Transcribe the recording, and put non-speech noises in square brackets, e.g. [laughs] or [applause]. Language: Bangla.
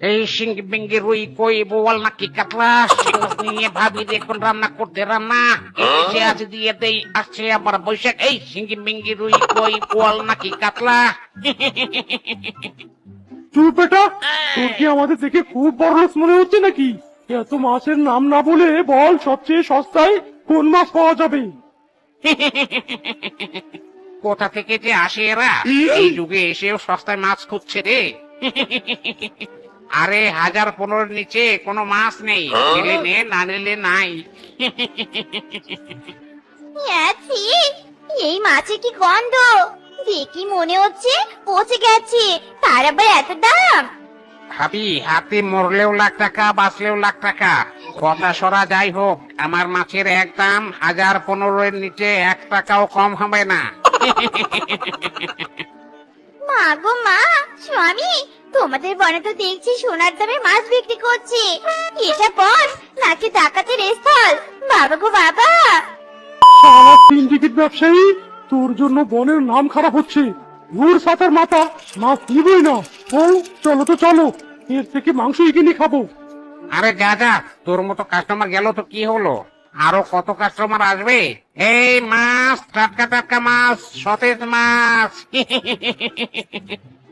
এই সিঙ্গি বিঙ্গি রুই কই বোয়াল নাকি কাতলা? সেগুলো নিয়ে ভাবি দেখুন রান্না করতে রান্না। এসে আজ দিয়ে দেই আসছে আবার বৈশাখ। এই সিঙ্গি বিঙ্গি রুই কই বোয়াল নাকি কাতলা? চুপ বেটা তোর কি আমাদের দেখে খুব বড় মনে হচ্ছে নাকি? এত মাছের নাম না বলে বল সবচেয়ে সস্তায় কোন মাছ পাওয়া যাবে? কোথা থেকে যে আসে এরা? এই যুগে এসেও সস্তায় মাছ খুঁজছে রে। আরে হাজার পনেরোর নিচে কোনো মাছ নেই। নিলে নে না নিলে নাই। আছি এই মাছে কি গন্ধ? দেখি মনে হচ্ছে পচে গেছে। তার আবার এত দাম? ভাবি হাতে মরলেও লাখ টাকা বাঁচলেও লাখ টাকা। কথা সরা যাই হোক আমার মাছের এক দাম হাজার পনেরোর নিচে এক টাকাও কম হবে না। মা গো মা স্বামী তোমাদের বনে তো দেখছি সোনার দামে মাছ বিক্রি করছে। এটা বস নাকি ডাকাতের স্থল? বাবা গো বাবা। সারা সিন্ডিকেট ব্যবসায়ী তোর জন্য বনের নাম খারাপ হচ্ছে। ভুর সাথের মাথা মাছ নিবই না। ও চলো তো চলো এর থেকে মাংসই কিনে খাব। আরে যা যা তোর মতো কাস্টমার গেল তো কি হলো? আরও কত কাস্টমার আসবে? এই মাছ টাটকা টাটকা মাছ সতেজ মাছ। [laughs]